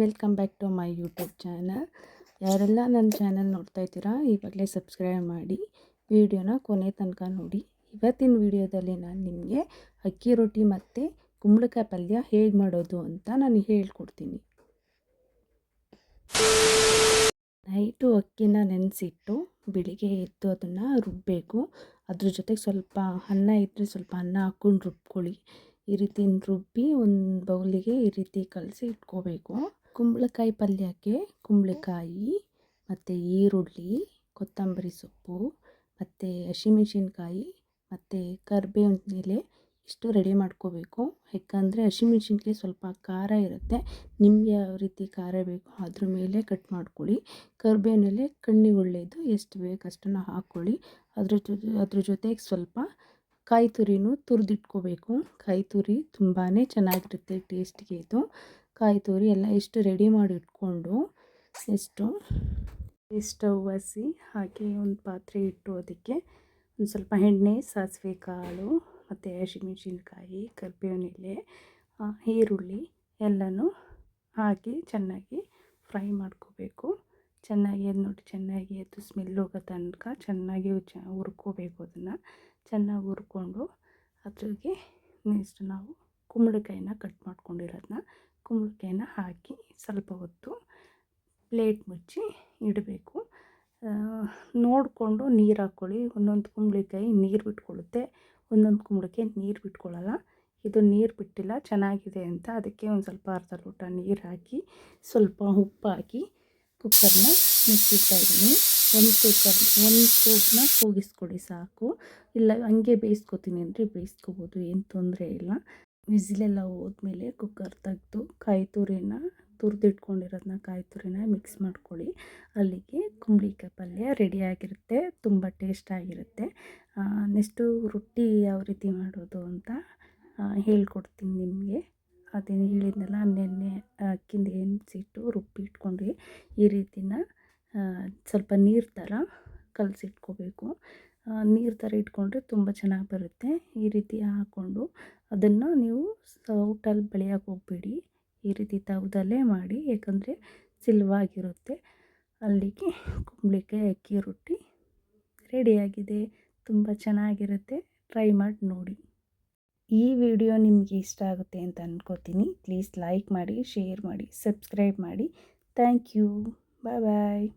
Welcome back to my YouTube channel ಯಾರೆಲ್ಲ ನನ್ನ channel ನೋಡ್ತಾ ಇದ್ದೀರಾ ಇವಾಗಲೇ ಸಬ್ಸ್ಕ್ರೈಬ್ ಮಾಡಿ ವಿಡಿಯೋನ ಕೊನೆ ತನಕ ನೋಡಿ. ಇವತ್ತಿನ ವಿಡಿಯೋದಲ್ಲಿ ನಾನು ನಿಮಗೆ ಅಕ್ಕಿ ರೊಟ್ಟಿ ಮತ್ತು ಕುಂಬಳಕಾಯಿ ಪಲ್ಯ ಹೇಗೆ ಮಾಡೋದು ಅಂತ ನಾನು ಹೇಳ್ಕೊಡ್ತೀನಿ. ನೈಟು ಅಕ್ಕಿನ ನೆನೆಸಿಟ್ಟು ಬೆಳಿಗ್ಗೆ ಎದ್ದು ಅದನ್ನು ರುಬ್ಬಬೇಕು ಅದ್ರ ಜೊತೆಗೆ ಸ್ವಲ್ಪ ಅನ್ನ ಇದ್ದರೆ ಸ್ವಲ್ಪ ಅನ್ನ ಹಾಕ್ಕೊಂಡು ರುಬ್ಕೊಳ್ಳಿ. ಈ ರೀತಿ ರುಬ್ಬಿ ಒಂದು ಬೌಲಿಗೆ ಈ ರೀತಿ ಕಲಸಿ ಇಟ್ಕೋಬೇಕು. ಕುಂಬಳಕಾಯಿ ಪಲ್ಯಕ್ಕೆ ಕುಂಬಳಕಾಯಿ ಮತ್ತು ಈರುಳ್ಳಿ ಕೊತ್ತಂಬರಿ ಸೊಪ್ಪು ಮತ್ತು ಹಸಿಮೆಣ್ಸಿನ್ಕಾಯಿ ಮತ್ತು ಕರ್ಬೇವಿನ ಎಲೆ ಇಷ್ಟು ರೆಡಿ ಮಾಡ್ಕೋಬೇಕು. ಯಾಕಂದರೆ ಹಸಿಮೆಣ್ಸಿನ್ಕಾಯಿ ಸ್ವಲ್ಪ ಖಾರ ಇರುತ್ತೆ. ನಿಮಗೆ ಯಾವ ರೀತಿ ಖಾರ ಬೇಕು ಅದ್ರ ಮೇಲೆ ಕಟ್ ಮಾಡ್ಕೊಳ್ಳಿ. ಕರ್ಬೇವಿನ ಎಲೆ ಕಣ್ಣಿಗೆ ಒಳ್ಳೆಯದು. ಎಷ್ಟು ಬೇಕು ಅಷ್ಟನ್ನು ಹಾಕ್ಕೊಳ್ಳಿ. ಅದ್ರ ಜೊತೆ ಅದ್ರ ಜೊತೆಗೆ ಸ್ವಲ್ಪ ಕಾಯಿ ತುರಿನೂ ತುರಿದಿಟ್ಕೋಬೇಕು. ಕಾಯಿ ತುರಿ ತುಂಬಾ ಚೆನ್ನಾಗಿರುತ್ತೆ ಟೇಸ್ಟಿಗೆ ಇದು. ಕಾಯಿ ತುರಿ ಎಲ್ಲ ಇಷ್ಟು ರೆಡಿ ಮಾಡಿ ಇಟ್ಕೊಂಡು ಇಷ್ಟು ಸ್ಟವ್ ಹಸಿ ಹಾಕಿ ಒಂದು ಪಾತ್ರೆ ಇಟ್ಟು ಅದಕ್ಕೆ ಒಂದು ಸ್ವಲ್ಪ ಎಣ್ಣೆ, ಸಾಸಿವೆ ಕಾಳು, ಮತ್ತು ಹಸಿಮೆಣಸಿನ್ಕಾಯಿ, ಕರ್ಬೇವಿನ ಎಲೆ ಈರುಳ್ಳಿ ಎಲ್ಲನೂ ಹಾಕಿ ಚೆನ್ನಾಗಿ ಫ್ರೈ ಮಾಡ್ಕೋಬೇಕು. ಚೆನ್ನಾಗಿ ಅದು ನೋಡಿ ಚೆನ್ನಾಗಿ ಅದು ಸ್ಮೆಲ್ ಹೋಗೋ ತನಕ ಚೆನ್ನಾಗಿ ಚ ಹುರ್ಕೋಬೇಕು ಅದನ್ನು. ಚೆನ್ನಾಗಿ ಹುರ್ಕೊಂಡು ಅದ್ರಿಗೆ ನೆಕ್ಸ್ಟ್ ನಾವು ಕುಂಬಳಕಾಯಿನ ಕಟ್ ಮಾಡ್ಕೊಂಡಿರೋದನ್ನ ಕುಂಬಳಕಾಯಿನ ಹಾಕಿ ಸ್ವಲ್ಪ ಹೊತ್ತು ಪ್ಲೇಟ್ ಮುಚ್ಚಿ ಇಡಬೇಕು. ನೋಡಿಕೊಂಡು ನೀರು ಹಾಕ್ಕೊಳ್ಳಿ ಒಂದೊಂದು ಕುಂಬಳಕಾಯಿ ನೀರು ಬಿಟ್ಕೊಳ್ಳುತ್ತೆ ಒಂದೊಂದು ಕುಂಬಳಕಾಯಿ ನೀರು ಬಿಟ್ಕೊಳ್ಳಲ್ಲ ಇದು ನೀರು ಬಿಟ್ಟಿಲ್ಲ, ಚೆನ್ನಾಗಿದೆ ಅಂತ. ಅದಕ್ಕೆ ಒಂದು ಸ್ವಲ್ಪ ಅರ್ಧ ಲೋಟ ನೀರು ಹಾಕಿ, ಸ್ವಲ್ಪ ಉಪ್ಪು ಹಾಕಿ ಕುಕ್ಕರ್ನ ಮುಚ್ಚಿಡ್ತಾ ಇದ್ದೀನಿ. ಒಂದು ಕುಕ್ಕರ್, ಒಂದು ಕೂಗನ್ನ ಕೂಗಿಸ್ಕೊಡಿ ಸಾಕು. ಇಲ್ಲ, ಹಂಗೆ ಬೇಯಿಸ್ಕೊತೀನಿ ಅಂದರೆ ಬೇಯಿಸ್ಕೋಬೋದು, ಏನು ತೊಂದರೆ ಇಲ್ಲ. ವಿಸಿಲೆಲ್ಲ ಹೋದ್ಮೇಲೆ ಕುಕ್ಕರ್ ತೆಗೆದು ಕಾಯಿ ತುರಿನ ತುರಿದಿಟ್ಕೊಂಡಿರೋದನ್ನ ಕಾಯಿ ತುರಿನ ಮಿಕ್ಸ್ ಮಾಡ್ಕೊಳ್ಳಿ. ಅಲ್ಲಿಗೆ ಕುಂಬಳಿಕಾಯಿ ಪಲ್ಯ ರೆಡಿಯಾಗಿರುತ್ತೆ ತುಂಬ ಟೇಸ್ಟಾಗಿರುತ್ತೆ ನೆಕ್ಸ್ಟು ರೊಟ್ಟಿ ಯಾವ ರೀತಿ ಮಾಡೋದು ಅಂತ ಹೇಳ್ಕೊಡ್ತೀನಿ ನಿಮಗೆ. ಅದೇನು ಹೇಳಿದ್ನಲ್ಲ, ನೆನ್ನೆ ಅಕ್ಕಿಂದ ಹೆಣ್ಸಿಟ್ಟು ರುಬ್ಬಿ ಇಟ್ಕೊಂಡ್ವಿ. ಈ ರೀತಿನ ಸ್ವಲ್ಪ ನೀರು ಥರ ಕಲಸಿಟ್ಕೋಬೇಕು. ನೀರು ಥರ ಇಟ್ಕೊಂಡ್ರೆ ತುಂಬ ಚೆನ್ನಾಗಿ ಬರುತ್ತೆ. ಈ ರೀತಿ ಹಾಕ್ಕೊಂಡು ಅದನ್ನು ನೀವು ಸೌಟಲ್ಲಿ ಬೆಳೆಯೋಕೆ ಹೋಗ್ಬೇಡಿ. ಈ ರೀತಿ ತವದಲ್ಲೇ ಮಾಡಿ, ಯಾಕಂದರೆ ಸಿಲ್ವಾಗಿರುತ್ತೆ. ಅಲ್ಲಿಗೆ ಕುಂಬಳಿಕಾಯಿ ಅಕ್ಕಿ ರೊಟ್ಟಿ ರೆಡಿಯಾಗಿದೆ ತುಂಬ ಚೆನ್ನಾಗಿರುತ್ತೆ. ಟ್ರೈ ಮಾಡಿ ನೋಡಿ. ಈ ವಿಡಿಯೋ ನಿಮಗೆ ಇಷ್ಟ ಆಗುತ್ತೆ ಅಂತ ಅಂದ್ಕೋತೀನಿ ಪ್ಲೀಸ್ ಲೈಕ್ ಮಾಡಿ ಶೇರ್ ಮಾಡಿ ಸಬ್ಸ್ಕ್ರೈಬ್ ಮಾಡಿ. Thank you bye bye